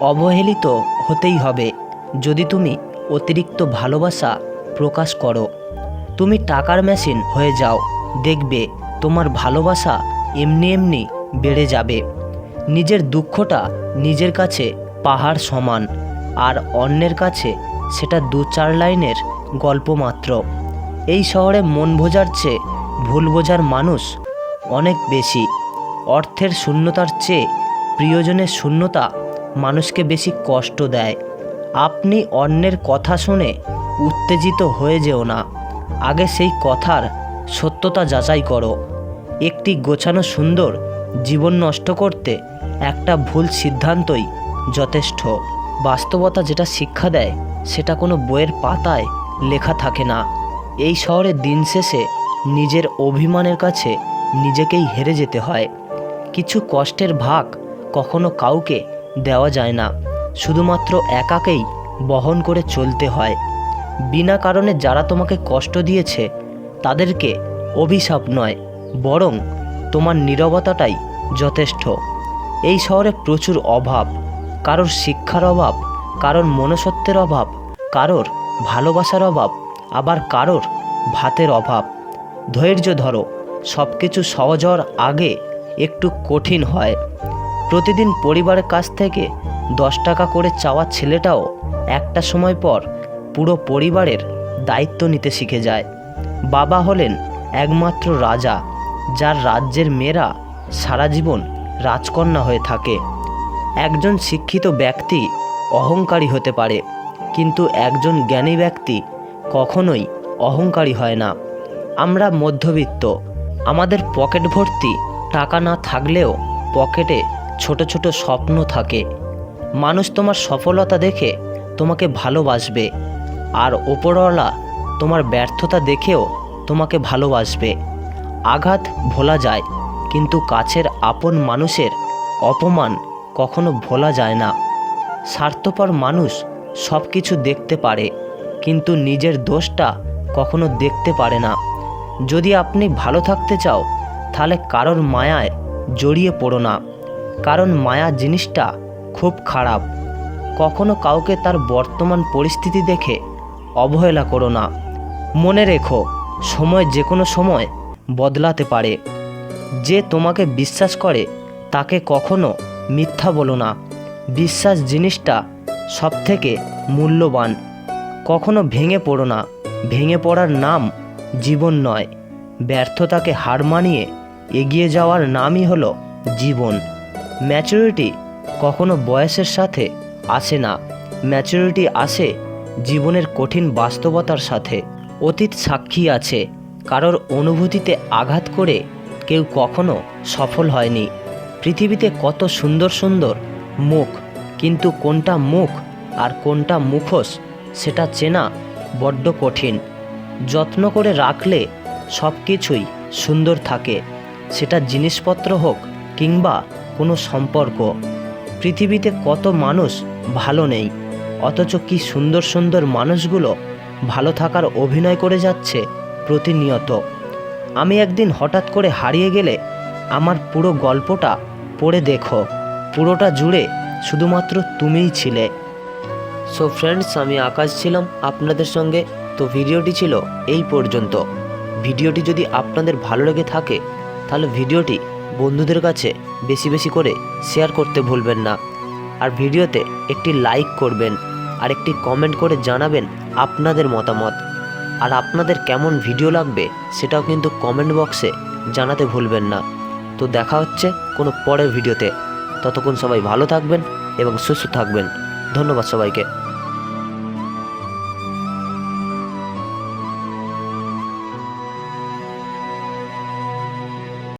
অবহেলিত হতেই হবে। যদি তুমি অতিরিক্ত ভালোবাসা প্রকাশ করো, তুমি টাকার মেশিন হয়ে যাও, দেখবে তোমার ভালোবাসা এমনি এমনি বেড়ে যাবে। নিজের দুঃখটা নিজের কাছে পাহাড় সমান, আর অন্যের কাছে সেটা দু চার লাইনের গল্প মাত্র। এই শহরে মন বোঝার চেয়ে ভুল বোঝার মানুষ অনেক বেশি। অর্থের শূন্যতার চেয়ে প্রিয়জনের শূন্যতা মানুষকে বেশি কষ্ট দেয়। আপনি অন্যের কথা শুনে উত্তেজিত হয়ে যেও না। আগে সেই কথার সত্যতা যাচাই করো। একটি গোছানো সুন্দর জীবন নষ্ট করতে একটা ভুল সিদ্ধান্তই যথেষ্ট। বাস্তবতা যেটা শিক্ষা দেয়, সেটা কোনো বইয়ের পাতায় লেখা থাকে না। এই শহরে দিন শেষে নিজের অভিমানের কাছে নিজেকেই হেরে যেতে হয়। কিছু কষ্টের ভাগ কখনো কাউকে দেওয়া যায় না। শুধুমাত্র একাকেই বহন করে চলতে হয়। বিনা কারণে যারা তোমাকে কষ্ট দিয়েছে, তাদেরকে অভিশাপ নয়, বরং তোমার নীরবতাটাই যথেষ্ট। এই শহরে প্রচুর অভাব, কারোর শিক্ষার অভাব, কারোর মনসত্বের অভাব, কারোর ভালোবাসার অভাব, আবার কারোর ভাতের অভাব। ধৈর্য ধরো সব কিছু সহজ আগে একটু কঠিন হয়। প্রতিদিন পরিবারের কাছ থেকে দশ টাকা করে চাওয়া ছেলেটাও একটা সময় পর পুরো পরিবারের দায়িত্ব নিতে শিখে যায়। বাবা হলেন একমাত্র রাজা, যার রাজ্যের মেয়েরা সারা জীবন রাজকন্যা হয়ে থাকে। একজন শিক্ষিত ব্যক্তি অহংকারী হতে পারে, কিন্তু একজন জ্ঞানী ব্যক্তি কখনোই অহংকারী হয় না। আমরা মধ্যবিত্ত, আমাদের পকেট ভর্তি টাকা না থাকলেও পকেটে ছোট ছোট স্বপ্ন থাকে। মানুষ তোমার সফলতা দেখে তোমাকে ভালোবাসবে, আর ওপরওয়ালা তোমার ব্যর্থতা দেখেও তোমাকে ভালোবাসবে। আঘাত ভোলা যায়, কিন্তু কাছের আপন মানুষের অপমান কখনো ভোলা যায় না। স্বার্থপর মানুষ সব কিছু দেখতে পারে, কিন্তু নিজের দোষটা কখনো দেখতে পারে না। যদি আপনি ভালো থাকতে চাও, তাহলে কারোর মায়ায় জড়িয়ে পড়ো না। কারণ মায়া জিনিসটা খুব খারাপ। কখনো কাউকে তার বর্তমান পরিস্থিতি দেখে অবহেলা করো না। মনে রেখো, সময় যে কোনো সময় বদলাতে পারে। যে তোমাকে বিশ্বাস করে, তাকে কখনো মিথ্যা বলো না। বিশ্বাস জিনিসটা সবথেকে মূল্যবান। কখনো ভেঙে পড়ো না। ভেঙে পড়ার নাম জীবন নয়। ব্যর্থতাকে হার মানিয়ে এগিয়ে যাওয়ার নামই হলো জীবন। ম্যাচুরিটি কখনো বয়সের সাথে আসে না। ম্যাচুরিটি আসে জীবনের কঠিন বাস্তবতার সাথে। অতীত সাক্ষী আছে, কারোর অনুভূতিতে আঘাত করে কেউ কখনো সফল হয়নি। পৃথিবীতে কত সুন্দর সুন্দর মুখ, কিন্তু কোনটা মুখ আর কোনটা মুখোশ সেটা চেনা বড্ড কঠিন। যত্ন করে রাখলে সব কিছুই সুন্দর থাকে। সেটা জিনিসপত্র হোক কিংবা কোনো সম্পর্ক। পৃথিবীতে কত মানুষ ভালো নেই, অথচ কি সুন্দর সুন্দর মানুষগুলো ভালো থাকার অভিনয় করে যাচ্ছে প্রতিনিয়ত। আমি একদিন হঠাৎ করে হারিয়ে গেলে আমার পুরো গল্পটা পড়ে দেখো, পুরোটা জুড়ে শুধুমাত্র তুমিই ছিলে। সো ফ্রেন্ডস আমি আকাশ ছিলাম আপনাদের সঙ্গে, তো ভিডিওটি ছিল এই পর্যন্ত। ভিডিওটি যদি আপনাদের ভালো লেগে থাকে, তাহলে ভিডিওটি বন্ধুদের কাছে বেশি বেশি করে শেয়ার করতে ভুলবেন না। আর ভিডিওতে একটি লাইক করবেন আর একটি কমেন্ট করে জানাবেন আপনাদের মতামত। আর আপনাদের কেমন ভিডিও লাগবে সেটাও কিন্তু কমেন্ট বক্সে জানাতে ভুলবেন না। তো দেখা হচ্ছে কোনো পরের ভিডিওতে ততক্ষণ সবাই ভালো থাকবেন এবং সুস্থ থাকবেন। ধন্যবাদ সবাইকে।